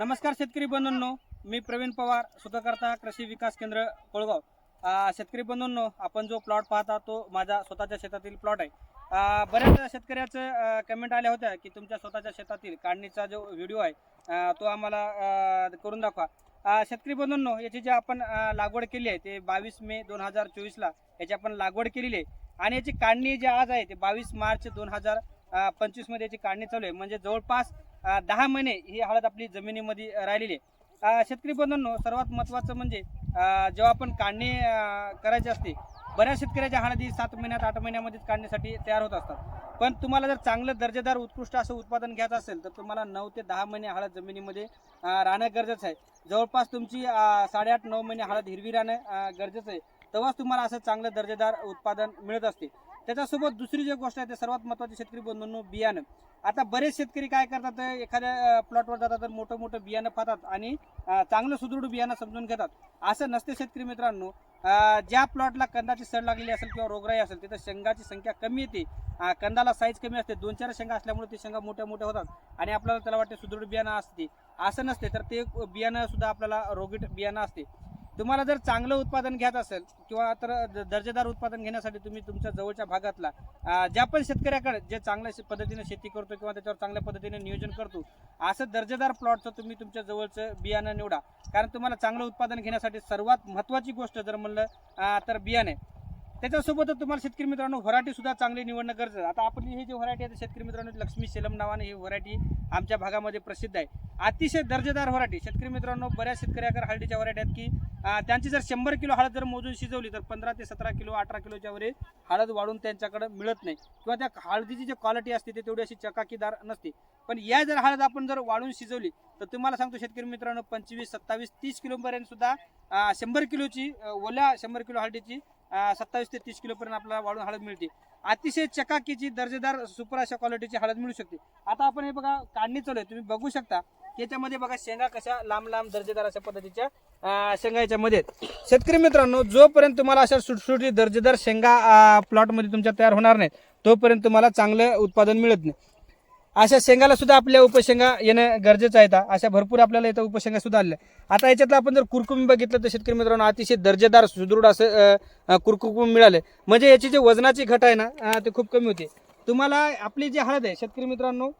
नमस्कार शेतकरी बंधूंनो मी प्रवीण पवार सुखकर्ता कृषी विकास केंद्र कोळगाव. शेतकरी बंधूंनो आपण जो प्लॉट पाहता तो माझा स्वतःच्या शेतातील प्लॉट आहे. बऱ्याच शेतकऱ्याचं कमेंट आल्या होत्या की तुमच्या स्वतःच्या शेतातील काढणीचा जो व्हिडिओ आहे तो आम्हाला करून दाखवा. शेतकरी बंधूंनो याची जी आपण लागवड केली आहे ते बावीस मे दोन हजार चोवीसला याची आपण लागवड केलेली आहे. आणि याची काढणी जी आज आहे ते बावीस मार्च दोन हजार पंचवीसमध्ये याची काढणी चालू आहे. म्हणजे जवळपास दहा महिने ही हळद आपली जमिनीमध्ये राहिलेली आहे. शेतकरी बंधूंनो सर्वात महत्त्वाचं म्हणजे जेव्हा आपण काढणी करायची असते बऱ्याच शेतकऱ्याच्या हळदी सात महिन्यात आठ महिन्यामध्येच काढण्यासाठी तयार होत असतात. पण तुम्हाला जर चांगलं दर्जेदार उत्कृष्ट असं उत्पादन घ्यायचं असेल तर तुम्हाला नऊ ते दहा महिने हळद जमिनीमध्ये राहणं गरजेचं आहे. जवळपास तुमची साडेआठ नऊ महिने हळद हिरवी राहणं गरजेचं आहे. तेव्हाच तुम्हाला असं चांगलं दर्जेदार उत्पादन मिळत असते. त्याच्यासोबत दुसरी जी गोष्ट आहे ते सर्वात महत्वाची शेतकरी बंधूंनो बियाणं. आता बरेच शेतकरी काय करतात एखाद्या प्लॉटवर जातात तर मोठं मोठं बियाणं पाहतात आणि चांगलं सुदृढ बियाणं समजून घेतात. असं नसते शेतकरी मित्रांनो. ज्या प्लॉटला कंदाची सड लागलेली असेल किंवा रोगराई असेल तिथं शेंगाची संख्या कमी येते. कंदाला साईज कमी असते. दोन चार शेंगा असल्यामुळे ते शेंगा मोठ्या मोठ्या होतात आणि आपल्याला त्याला वाटते सुदृढ बियाणं असते. असं नसते तर ते बियाणं सुद्धा आपल्याला रोगीट बियाणं असते. तुम्हाला जर चांगलं उत्पादन घ्यायचं असेल किंवा तर दर्जेदार उत्पादन घेण्यासाठी तुम्ही तुमच्या जवळच्या भागातला ज्या पण शेतकऱ्याकडे जे चांगल्या पद्धतीने शेती करतो किंवा त्याच्यावर चांगल्या पद्धतीने नियोजन करतो असं दर्जेदार प्लॉटचं तुम्ही तुमच्या जवळचं बियाणं निवडा. कारण तुम्हाला चांगलं उत्पादन घेण्यासाठी सर्वात महत्त्वाची गोष्ट जर म्हणलं तर बियाणे. त्याच्यासोबतच तुम्हाला शेतकरी मित्रांनो व्हरायटी सुद्धा चांगली निवडणं गरजेचं आहे. आता आपली ही जी व्हरायटी आहे शेतकरी मित्रांनो लक्ष्मी सेलम नावाने ही व्हरायटी आमच्या भागामध्ये प्रसिद्ध आहे. अतिशय दर्जेदार व्हरायटी. शेतकरी मित्रांनो बऱ्याच शेतकऱ्याकडे हळदीच्या व्हरायटी आहेत की त्यांची जर शंभर किलो हळद जर मोजून शिजवली तर पंधरा ते सतरा किलो अठरा किलोच्या वरील हळद वाढून त्यांच्याकडे मिळत नाही. किंवा त्या हळदीची जी क्वालिटी असते ती तेवढी अशी चकाकीदार नसते. पण या जर हळद आपण जर वाढून शिजवली तर तुम्हाला सांगतो शेतकरी मित्रांनो पंचवीस सत्तावीस तीस किलोपर्यंत सुद्धा शंभर किलोची ओल्या शंभर किलो हळदीची सत्तावीस ते तीस किलोपर्यंत आपल्याला वाढून हळद मिळते. अतिशय चकाकीची दर्जेदार सुपर अशा क्वालिटीची हळद मिळू शकते. आता आपण हे बघा काढणी चालू आहे. तुम्ही बघू शकता याच्यामध्ये बघा शेंगा कशा लांब लांब दर्जेदार अशा पद्धतीच्या शेंगा याच्यामध्ये आहेत. शेतकरी मित्रांनो जोपर्यंत तुम्हाला अशा सुटसुटी दर्जेदार शेंगा प्लॉटमध्ये तुमच्या तयार होणार नाहीत तोपर्यंत तुम्हाला चांगलं उत्पादन मिळत नाही. अशा शेंगाला सुद्धा आपल्या उपशेंगा येणं गरजेचं आहे आता. अशा भरपूर आपल्याला इथं उपशेंगा सुद्धा आल्या. आता याच्यातलं आपण जर कुरकुमी बघितलं तर शेतकरी मित्रांनो अतिशय दर्जेदार सुदृढ असं कुरकुम मिळाले. म्हणजे याची जी वजनाची घट आहे ना ते खूप कमी होते. तुम्हाला आपली जी हळद आहे शेतकरी मित्रांनो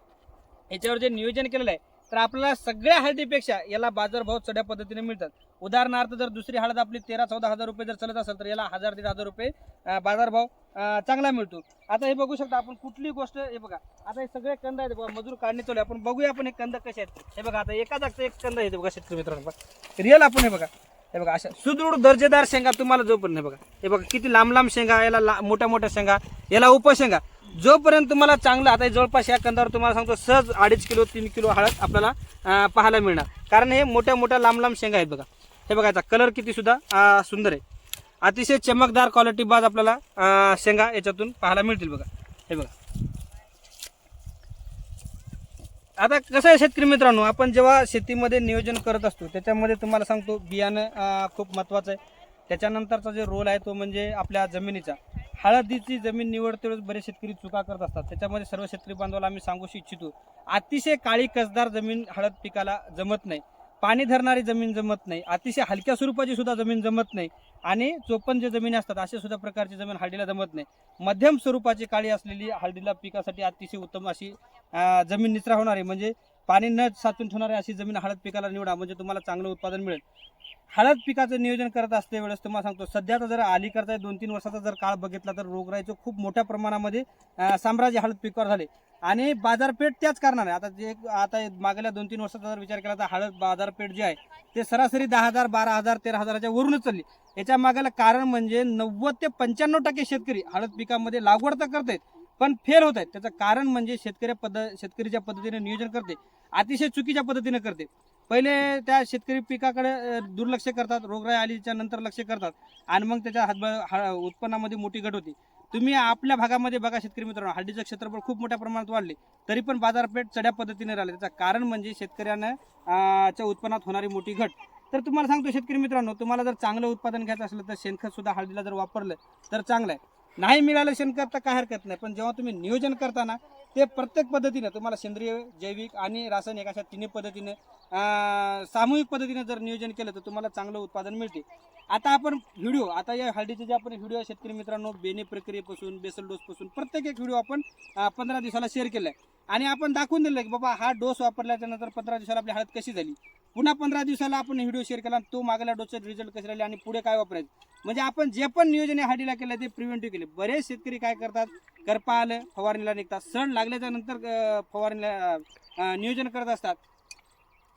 याच्यावर जे नियोजन केलेलं आहे तर आपल्याला सगळ्या हळदीपेक्षा याला बाजारभाव चढ्या पद्धतीने मिळतात. उदाहरणार्थ जर दुसरी हळद आपली तेरा चौदा हजार रुपये जर चालत असेल तर याला हजार दीड हजार रुपये बाजारभाव चांगला मिळतो. आता हे बघू शकता आपण कुठली गोष्ट हे बघा आता हे सगळे कंद आहेत बघा मजूर काढणे चालू आपण बघूया आपण हे कंद कसे आहेत. हे बघा आता एका जागचं एक कंद आहे बघा शेतकरी मित्रांनो रिअल आपण हे बघा हे बघा अशा सुदृढ दर्जेदार शेंगा तुम्हाला जो पण हे बघा. हे बघा किती लांब लांब शेंगा याला ला- मोठ्या मोठ्या शेंगा याला उपशेंगा जोपर्यंत तुम्हाला चांगलं आता जवळपास या कंदावर तुम्हाला सांगतो सहज अडीच किलो तीन किलो हळद आपल्याला पाहायला मिळणार. कारण हे मोठ्या मोठ्या लांब लांब शेंगा आहेत बघा. हे बघायचा कलर किती सुद्धा सुंदर आहे. अतिशय चमकदार क्वालिटी बाज आपल्याला शेंगा याच्यातून पाहायला मिळतील बघा. हे बघा. आता कसं आहे शेतकरी मित्रांनो आपण जेव्हा शेतीमध्ये नियोजन करत असतो त्याच्यामध्ये तुम्हाला सांगतो बियाणं खूप महत्त्वाचं आहे. त्याच्यानंतरचा जो रोल आहे तो म्हणजे आपल्या जमिनीचा. हळदीची जमीन निवडते वेळेस बरेच शेतकरी चुका करत असतात. त्याच्यामध्ये सर्व शेतकरी बांधवाला आम्ही सांगू इच्छितो अतिशय काळी कसदार जमीन हळद पिकाला जमत नाही. पाणी धरणारी जमीन जमत नाही. अतिशय हलक्या स्वरूपाची सुद्धा जमीन जमत नाही. आणि चोपन जे जमीन असतात अशा सुद्धा प्रकारची जमीन हळदीला जमत नाही. मध्यम स्वरूपाची काळी असलेली हळदीला पिकासाठी अतिशय उत्तम अशी जमीन निचरा होणारी. म्हणजे पाणी न साचून ठेवणारी अशी जमीन हळद पिकाला निवडा. म्हणजे तुम्हाला चांगलं उत्पादन मिळेल. हळद पिकाचं नियोजन करत असते वेळेस तुम्हाला सांगतो सध्याचा जर अलीकडचा दोन तीन वर्षाचा जर काळ बघितला तर रोगराईचं खूप मोठ्या प्रमाणामध्ये साम्राज्य हळद पिकावर झाले. आणि बाजारपेठ त्याच कारणाने आता जे आता मागल्या दोन तीन वर्षाचा जर विचार केला तर हळद बाजारपेठ जे आहे ते सरासरी दहा हजार बारा हजार तेरा हजाराच्या वरूनच चालली. याच्या मागायला कारण म्हणजे नव्वद ते पंच्याण्णव टक्के शेतकरी हळद पिकामध्ये लागवड तर करत आहेत पण फेल होत आहेत त्याचं कारण म्हणजे शेतकरी पद शेतकरीच्या पद्धतीने नियोजन करते अतिशय चुकीच्या पद्धतीने करते. पहिले त्या शेतकरी पिकाकडे दुर्लक्ष करतात. रोगराई आलीच्या नंतर लक्ष करतात. आणि मग त्याच्या हातभार उत्पन्नामध्ये मोठी घट होती. तुम्ही आपल्या भागामध्ये बघा शेतकरी मित्रांनो हळदीचं क्षेत्रफळ खूप मोठ्या प्रमाणात वाढले. तरी पण बाजारपेठ चढ्या पद्धतीने राहिले. त्याचं कारण म्हणजे शेतकऱ्यानं च्या उत्पन्नात होणारी मोठी घट. तर तुम्हाला सांगतो शेतकरी मित्रांनो तुम्हाला जर चांगलं उत्पादन घ्यायचं असलं तर शेणखत सुद्धा हळदीला जर वापरलं तर चांगलं आहे. नाही मिळालं शेणखत तर काय हरकत नाही. पण जेव्हा तुम्ही नियोजन करताना ते प्रत्येक पद्धतीनं तुम्हाला सेंद्रिय जैविक आणि रासायनिक अशा तिन्ही पद्धतीनं सामूहिक पद्धतीने जर नियोजन केलं तर तुम्हाला चांगलं उत्पादन मिळते. आता आपण व्हिडिओ आता या हळदीचे जे आपण व्हिडिओ शेतकरी मित्रांनो बेने प्रक्रियेपासून बेसल डोसपासून प्रत्येक एक व्हिडिओ आपण पंधरा दिवसाला शेअर केलाय. आणि आपण दाखवून दिलं की बाबा हा डोस वापरल्याच्या नंतर पंधरा दिवसाला आपली हळद कशी झाली. पुन्हा पंधरा दिवसाला आपण व्हिडिओ शेअर केला तो मागल्या डोसचे रिझल्ट कसे राहिले आणि पुढे काय वापरायचं. म्हणजे आपण जे पण नियोजन या हळदीला केलं ते प्रिव्हेंटिव्ह केले. बरेच शेतकरी काय करतात करपा आलं फवारणीला निघतात. सण लागल्याच्या नंतर फवारणीला नियोजन करत असतात.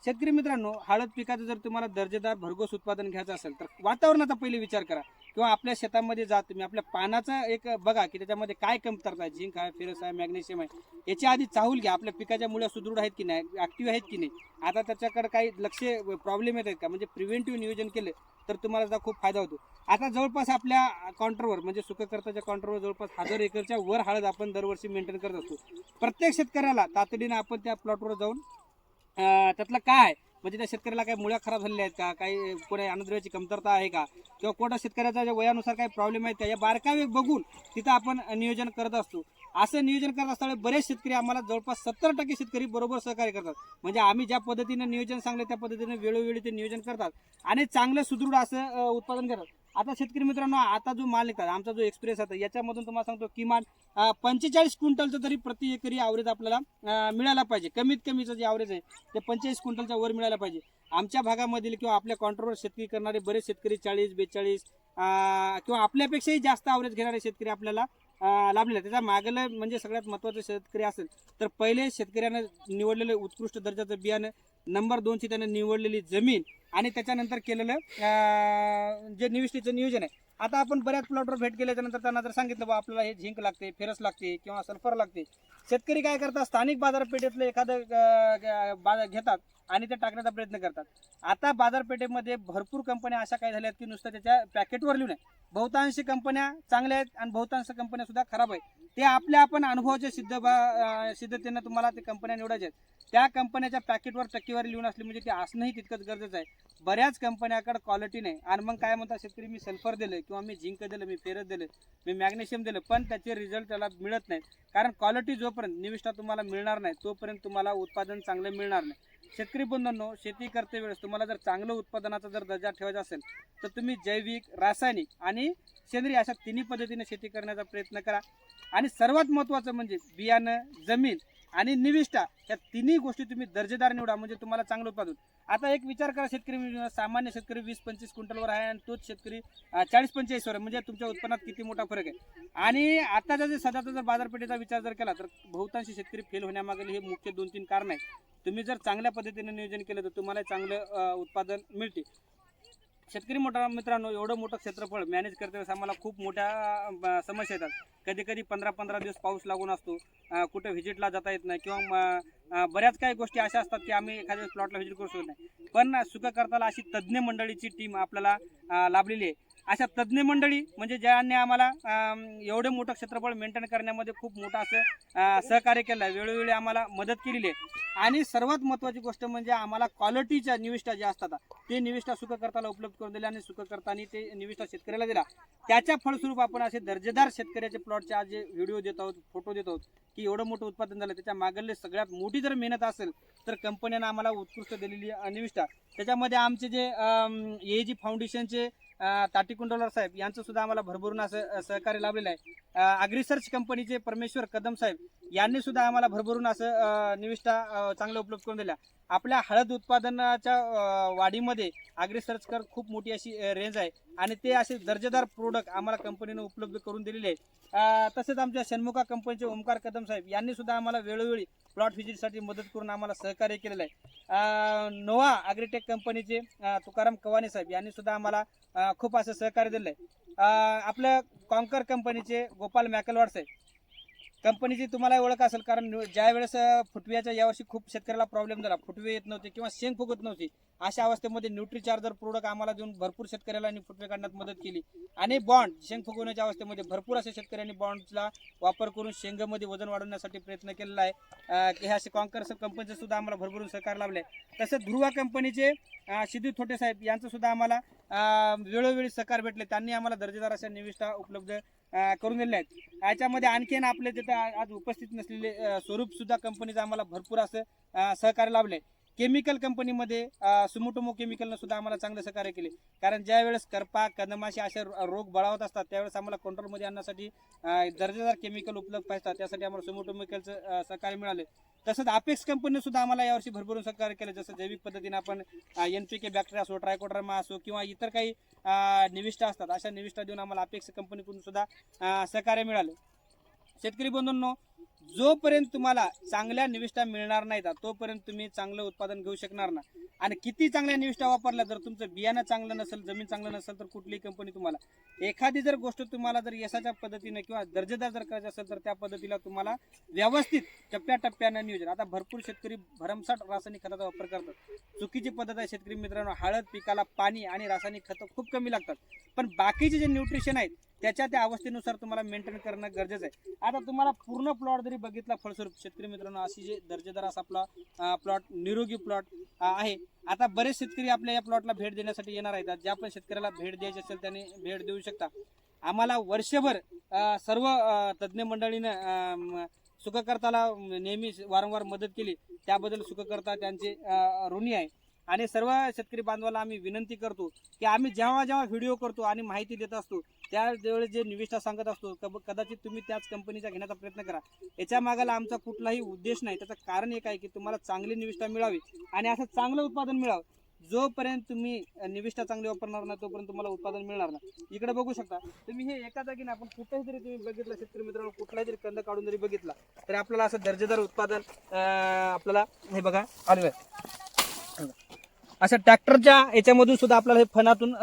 शेतकरी मित्रांनो हळद पिकाचं जर तुम्हाला दर्जेदार भरघोस उत्पादन घ्यायचं असेल तर वातावरणाचा पहिले विचार करा. किंवा आपल्या शेतामध्ये जा तुम्ही. आपल्या पानाचा एक बघा की त्याच्यामध्ये काय कमतरता आहे झिंक आहे फेरस आहे मॅग्नेशियम आहे. याची आधी चाहूल घ्या. आपल्या पिकाच्या मुळ्या सुदृढ आहेत की नाही ऍक्टिव्ह आहेत की नाही? आता त्याच्याकडे काही लक्ष प्रॉब्लेम येत आहेत का? म्हणजे प्रिव्हेंटिव्ह नियोजन केलं तर तुम्हाला त्याचा खूप फायदा होतो. आता जवळपास आपल्या काउंटरवर म्हणजे सुखकर्ताच्या काउंटरवर जवळपास हजार एकरच्या वर हळद आपण दरवर्षी मेंटेन करत असतो. प्रत्येक शेतकऱ्याला तातडीनं आपण त्या प्लॉटवर जाऊन त्यातलं काय? आहे? म्हणजे त्या शेतकऱ्याला काही मुळ्या खराब झालेल्या आहेत का? काही कोणा अन्नद्रव्याची कमतरता आहे का? किंवा कोणत्या शेतकऱ्याच्या वयानुसार काही प्रॉब्लेम आहेत का? या बारकावे बघून तिथं आपण नियोजन करत असतो. असं नियोजन करत असताना बरेच शेतकरी आम्हाला जवळपास सत्तर टक्के शेतकरी बरोबर सहकार्य करतात. म्हणजे आम्ही ज्या पद्धतीने नियोजन सांगले त्या पद्धतीने वेळोवेळी ते नियोजन करतात आणि चांगलं सुदृढ असं उत्पादन करतात. आता शेतकरी मित्रांनो आता जो माल निघतात आमचा जो एक्सप्रेस आता याच्यामधून तुम्हाला सांगतो किमान पंचेचाळीस क्विंटलचं तरी प्रति एकरी आवरेज आपल्याला मिळायला पाहिजे. कमीत कमीचं जे आवरेज आहे ते पंचेचाळीस क्विंटलच्या वर मिळायला पाहिजे. आमच्या भागामधील किंवा आपल्या कॉन्ट्रोवर शेतकरी करणारे बरेच शेतकरी चाळीस बेचाळीस किंवा आपल्यापेक्षाही जास्त आवरेज घेणारे शेतकरी आपल्याला लाभलेले आहेत. त्याच्या मागलं म्हणजे सगळ्यात महत्त्वाचं शेतकरी असेल तर पहिले शेतकऱ्यानं निवडलेलं उत्कृष्ट दर्जाचं बियाणं नंबर दोनची त्यानं निवडलेली जमीन आणि त्याच्यानंतर केलेलं जे निविष्टीचं नियोजन आहे आता आपण बऱ्याच प्लॉटवर भेट केल्याच्यानंतर त्यांना जर सांगितलं बा आपल्याला हे झिंक लागते फेरस लागते किंवा सल्फर लागते. शेतकरी काय करतात? स्थानिक बाजारपेठेतलं एखादं बाजार घेतात आणि ते टाकण्याचा प्रयत्न करतात. आता बाजारपेठेमध्ये भरपूर कंपन्या अशा काय झाल्या आहेत की नुसतं त्याच्या पॅकेटवर लिहून आहे बहुतांशी कंपन्या चांगल्या आहेत आणि बहुतांश कंपन्या सुद्धा खराब आहेत. ते आपल्या आपण अनुभवाच्या सिद्ध बा- सिद्धतेनं तुम्हाला ते कंपन्या निवडायच्या आहेत. त्या कंपन्याच्या पॅकेटवर टक्केवारी लिहून असली म्हणजे ते असणंही तितकंच गरजेचं आहे. बऱ्याच कंपन्याकडे क्वालिटी नाही. आणि मग काय म्हणतात शेतकरी? मी सल्फर दिलं किंवा मी झिंक दिलं मी फेरस दिलं मी मॅग्नेशियम दिलं पण त्याचे रिझल्ट त्याला मिळत नाही. कारण क्वालिटी जोपर्यंत निविष्ठा तुम्हाला मिळणार नाही तोपर्यंत तुम्हाला उत्पादन चांगलं मिळणार नाही. शेतकरी बंधूंनो शेती करते वेळेस तुम्हाला जर चांगलं उत्पादनाचा जर दर्जा ठेवायचा असेल तर तुम्ही जैविक रासायनिक आणि सेंद्रिय अशा तिन्ही पद्धतीने शेती करण्याचा प्रयत्न करा. आणि सर्वात महत्त्वाचं म्हणजे बियाणं जमीन आणि निविष्ठा या तिन्ही गोष्टी तुम्ही दर्जेदार निवडा म्हणजे तुम्हाला चांगलं उत्पादन. आता एक विचार करा शेतकरी सामान्य शेतकरी वीस पंचवीस क्विंटलवर आहे आणि तोच शेतकरी चाळीस पंचेचाळीसवर आहे. म्हणजे तुमच्या उत्पन्नात किती मोठा फरक आहे. आणि आताचा जर सध्याचा जर बाजारपेठेचा विचार जर केला तर बहुतांशी शेतकरी फेल होण्यामागील हे मुख्य दोन तीन कारण आहे. तुम्ही जर चांगल्या पद्धतीने नियोजन केलं तर तुम्हाला चांगलं उत्पादन मिळते. शेतकरी मोठा मित्रांनो एवढं मोठं क्षेत्रफळ मॅनेज करते वेळेस आम्हाला खूप मोठ्या समस्या येतात. कधी कधी पंधरा पंधरा दिवस पाऊस लागून असतो. कुठं व्हिजिटला जाता येत नाही किंवा बऱ्याच काही गोष्टी अशा असतात की आम्ही एखाद्या प्लॉटला व्हिजिट करू शकत नाही. पण सुख करताला अशी तज्ज्ञ मंडळीची टीम आपल्याला लाभलेली आहे. अशा तज्ज्ञ मंडळी म्हणजे ज्यांनी आम्हाला एवढे एवढं मोठं क्षेत्रफळ मेंटेन करण्यामध्ये खूप मोठं असं सहकार्य केलं आहे वेळोवेळी आम्हाला मदत केलेली आहे. आणि सर्वात महत्त्वाची गोष्ट म्हणजे आम्हाला क्वालिटीच्या निविष्ठा ज्या असतात ते निविष्ठा सुखकर्ताला उपलब्ध करून दिल्या आणि सुखकर्तानी ते निविष्ठा शेतकऱ्याला दिला. त्याच्या फळस्वरूप आपण असे दर्जेदार शेतकऱ्याचे प्लॉटचे आज जे व्हिडिओ देत आहोत फोटो देत आहोत की एवढं मोठं उत्पादन झालं त्याच्या मागले सगळ्यात मोठी जर मेहनत असेल तर कंपन्यानं आम्हाला उत्कृष्ट दिलेली निविष्ठा त्याच्यामध्ये आमचे जे ए जी फाउंडेशनचे ताटी कुंडलर साहेब यांचं सुद्धा आम्हाला भरभरून असं सहकार्य लाभलेलं आहे. अग्रिसर्च कंपनीचे परमेश्वर कदम साहेब यांनी सुद्धा आम्हाला भरभरून असं निविष्ठा चांगल्या उपलब्ध करून दिल्या. आपल्या हळद उत्पादनाच्या वाढीमध्ये अग्रिसर्चकर खूप मोठी अशी रेंज आहे. आणि ते असे दर्जेदार प्रोडक्ट आम्हाला कंपनीनं उपलब्ध करून दिलेले आहे तसेच आमच्या शनमुखा कंपनीचे ओमकार कदम साहेब यांनी सुद्धा आम्हाला वेळोवेळी प्लॉट व्हिजिटसाठी मदत करून आम्हाला सहकार्य केलेलं आहे. नोवा अग्रिटेक कंपनीचे तुकाराम कवाने साहेब यांनी सुद्धा आम्हाला खूप असं सहकार्य दिलं आहे. आपलं कॉन्कर कंपनीचे गोपाल मॅकलवाड साहेब कंपनीची तुम्हाला ओळख असेल कारण ज्या वेळेस फुटव्याच्या यावर्षी खूप शेतकऱ्याला प्रॉब्लेम झाला. फुटवे येत नव्हते किंवा शेंग फुगत नव्हती. अशा अवस्थेमध्ये न्यूट्री चार्जर प्रोडक्ट आम्हाला देऊन भरपूर शेतकऱ्याला आणि फुटवे काढण्यात मदत केली. आणि बॉन्ड शेंग फुगवण्याच्या अवस्थेमध्ये भरपूर अशा शेतकऱ्यांनी बॉन्डला वापर करून शेंगामध्ये वजन वाढवण्यासाठी प्रयत्न केलेला आहे. की हे असे कॉन्कर कंपनीचे सुद्धा आम्हाला भरभरून सहकार लाभले तसंच ध्रुवा कंपनीचे सिद्धू थोटे साहेब यांचं सुद्धा आम्हाला वेळोवेळी सहकार भेटले. त्यांनी आम्हाला दर्जेदार अशा निविष्ठा उपलब्ध करून दिले आहेत. याच्यामध्ये आणखीन आपले तिथं आज उपस्थित नसलेले स्वरूपसुद्धा स्वरूप सुद्धा कंपनीचं आम्हाला भरपूर असं सहकार्य लाभले. केमिकल कंपनीमध्ये सुमोटोमो केमिकलनं सुद्धा आम्हाला चांगलं सहकार्य केले. कारण ज्यावेळेस करपा कदमाशी असे रो- रोग बळावत असतात त्यावेळेस आम्हाला कंट्रोलमध्ये आणण्यासाठी दर्जेदार केमिकल उपलब्ध पाहिजे त्यासाठी आम्हाला सुमोटोमिकलचं सहकार्य मिळाले. तसंच अपेक्स कंपनीने सुद्धा आम्हाला यावर्षी भरभरून सहकार्य केलं. जसं जैविक पद्धतीने आपण एन पी के बॅक्टेरिया असो ट्रायकोड्रमा असो किंवा इतर काही निविष्ठा असतात अशा निविष्ठा देऊन आम्हाला अपेक्स कंपनीकडून सुद्धा सहकार्य मिळालं. शेतकरी बंधूंनो जोपर्यंत तुम्हाला चांगल्या निविष्ठा मिळणार नाहीत तोपर्यंत तुम्ही चांगलं उत्पादन घेऊ शकणार ना. आणि किती चांगल्या निविष्ठा वापरल्या जर तुमचं बियाणं चांगलं नसेल जमीन चांगलं नसेल तर कुठलीही कंपनी तुम्हाला. एखादी जर गोष्ट तुम्हाला जर यशाच्या पद्धतीने किंवा दर्जेदार जर करायचं असेल तर त्या पद्धतीला तुम्हाला व्यवस्थित टप्प्याटप्प्यानं नियोजन. आता भरपूर शेतकरी भरमसाठ रासायनिक खताचा वापर करतात. चुकीची पद्धत आहे शेतकरी मित्रांनो. हळद पिकाला पाणी आणि रासायनिक खतं खूप कमी लागतात. पण बाकीचे जे न्यूट्रिशन आहेत त्याच्या त्या अवस्थेनुसार तुम्हाला मेंटेन करणं गरजेचं आहे. आता तुम्हाला पूर्ण प्लॉट जरी बघितला फळस्वरूप शेतकरी मित्रांनो अशी जे दर्जेदार असा आपला प्लॉट निरोगी प्लॉट आहे. आता बरेच शेतकरी आपल्या या प्लॉटला भेट देण्यासाठी येणार आहेत. ज्या पण शेतकऱ्याला भेट द्यायची असेल त्याने भेट देऊ शकता. आम्हाला वर्षभर सर्व तज्ज्ञ मंडळीनं सुखकर्ताला नेहमी वारंवार मदत केली. त्याबद्दल सुखकर्ता त्यांचे ऋणी आहे. आणि सर्व शेतकरी बांधवाला आम्ही विनंती करतो की आम्ही जेव्हा जेव्हा व्हिडिओ करतो आणि माहिती देत असतो त्यावेळेस जे निविष्ठा सांगत असतो कदाचित तुम्ही त्याच कंपनीचा घेण्याचा प्रयत्न करा. याच्या मागाला आमचा कुठलाही उद्देश नाही. त्याचं कारण एक आहे की तुम्हाला चांगली निविष्ठा मिळावी आणि असं चांगलं उत्पादन मिळावं. जोपर्यंत तुम्ही निविष्ठा चांगली वापरणार नाही तोपर्यंत तुम्हाला उत्पादन मिळणार नाही. इकडे बघू शकता तुम्ही हे एका जागी आपण कुठेही जरी तुम्ही बघितलं शेतकरी मित्रांनो कुठलाही जरी कंद काढून जरी बघितला तरी आपल्याला असं दर्जेदार उत्पादन आपल्याला हे बघा आलेलं अशा असं ट्रॅक्टरच्या याच्यामधून सुद्धा आपल्याला हे फणातून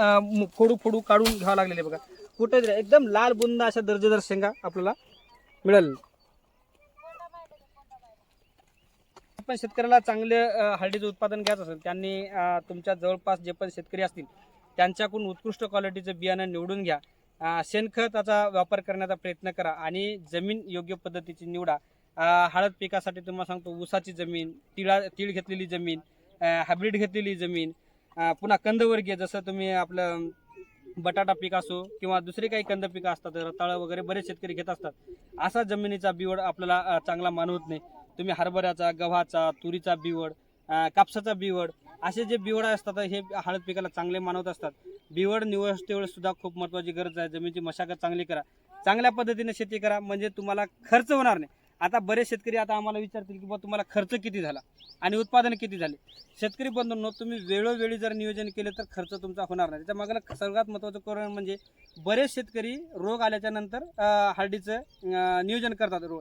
फोडू फोडू काढून घ्यावं लागलेले बघा. कुठे तरी एकदम लाल बुंदा अशा दर्जेदार शेंगा आपल्याला मिळेल. पण शेतकऱ्याला चांगले हळदीचं उत्पादन घ्यायचं असेल त्यांनी तुमच्या जवळपास जे पण शेतकरी असतील त्यांच्याकडून उत्कृष्ट क्वालिटीचं बियाणं निवडून घ्या. शेणखताचा वापर करण्याचा प्रयत्न करा आणि जमीन योग्य पद्धतीची निवडा. हळद पिकासाठी तुम्हाला सांगतो ऊसाची जमीन तिळा तीळ घेतलेली जमीन हायब्रिड घेतलेली जमीन पुन्हा कंदवर्गीय जसं तुम्ही आपलं बटाटा पीक असो किंवा दुसरे काही कंद पिकं असतात रताळं वगैरे बरेच शेतकरी घेत असतात. असा जमिनीचा बिवड आपल्याला चांगला मानवत नाही. तुम्ही हरभऱ्याचा गव्हाचा तुरीचा बिवड कापसाचा बिवड असे जे बिवड असतात हे हळद पिकाला चांगले मानवत असतात. बिवड निवडतेवेळेस सुद्धा खूप महत्त्वाची गरज आहे. जमिनीची मशागत चांगली करा. चांगल्या पद्धतीने शेती करा. म्हणजे तुम्हाला खर्च होणार नाही. आता बरेच शेतकरी आता आम्हाला विचारतील की बा तुम्हाला खर्च किती झाला आणि उत्पादन किती झाले? शेतकरी बंधूंनो तुम्ही वेळोवेळी जर नियोजन केले तर खर्च तुमचा होणार नाही. त्याच्या मागाला सर्वात महत्त्वाचं कारण म्हणजे बरेच शेतकरी रोग आल्याच्यानंतर हळदीचं नियोजन करतात रोग.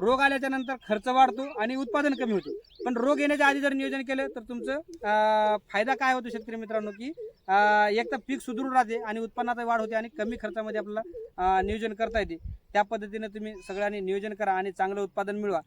रोग आल्याच्यानंतर खर्च वाढतो आणि उत्पादन कमी होते. पण रोग येण्याच्या आधी जर नियोजन केलं तर तुमचं फायदा काय होतो शेतकरी मित्रांनो की एक तर पीक सुदृढ राहते आणि उत्पन्नात वाढ होते आणि कमी खर्चामध्ये आपल्याला नियोजन करता येते. त्या पद्धतीने तुम्ही सगळ्यांनी नियोजन करा आणि चांगलं उत्पादन मिळवा.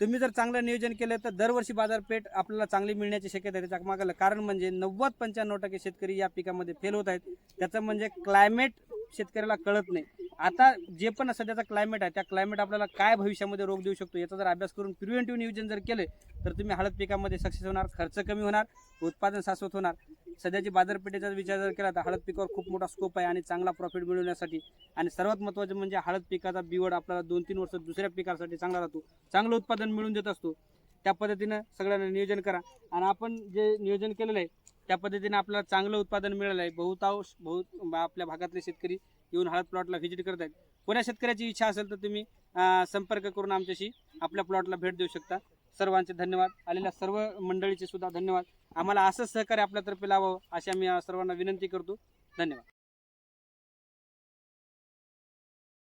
तुम्ही जर चांगलं नियोजन केलं तर दरवर्षी बाजारपेठ आपल्याला चांगली मिळण्याची शक्यता आहे. त्याच्या मागलं कारण म्हणजे नव्वद पंच्याण्णव टक्के शेतकरी या पिकामध्ये फेल होत आहेत. त्याचं म्हणजे क्लायमेट शेतकऱ्याला कळत नाही. आता जे पण सध्याचा क्लायमेट आहे त्या क्लायमेट आपल्याला काय भविष्यामध्ये रोग देऊ शकतो याचा जर अभ्यास करून प्रिव्हेंटिव्ह नियोजन जर केले तर तुम्ही हळद पिकामध्ये सक्सेस होणार खर्च कमी होणार उत्पादन शाश्वत होणार. सध्याची बाजारपेठेचा विचार जर केला तर हळद पिकावर खूप मोठा स्कोप आहे आणि चांगला प्रॉफिट मिळवण्यासाठी. आणि सर्वात महत्त्वाचं म्हणजे हळद पिकाचा बिवड आपल्याला दोन तीन वर्ष दुसऱ्या पिकासाठी चांगला राहतो. चांगलं उत्पादन मिळून देत असतो. त्या पद्धतीनं सगळ्यांना नियोजन करा. आणि आपण जे नियोजन केलेलं आहे त्या पद्धतीने आपल्याला चांगलं उत्पादन मिळालं आहे बहुतांश बहुत आपल्या भागातले शेतकरी येऊन हळद प्लॉटला व्हिजिट करत आहेत. कोण्या शेतकऱ्याची इच्छा असेल तर तुम्ही संपर्क करून आमच्याशी आपल्या प्लॉटला भेट देऊ शकता. सर्वांचे धन्यवाद. आलेल्या सर्व मंडळीचे सुद्धा धन्यवाद. आम्हाला असंच सहकार्य आपल्यातर्फे लावावं अशी आम्ही सर्वांना विनंती करतो. धन्यवाद.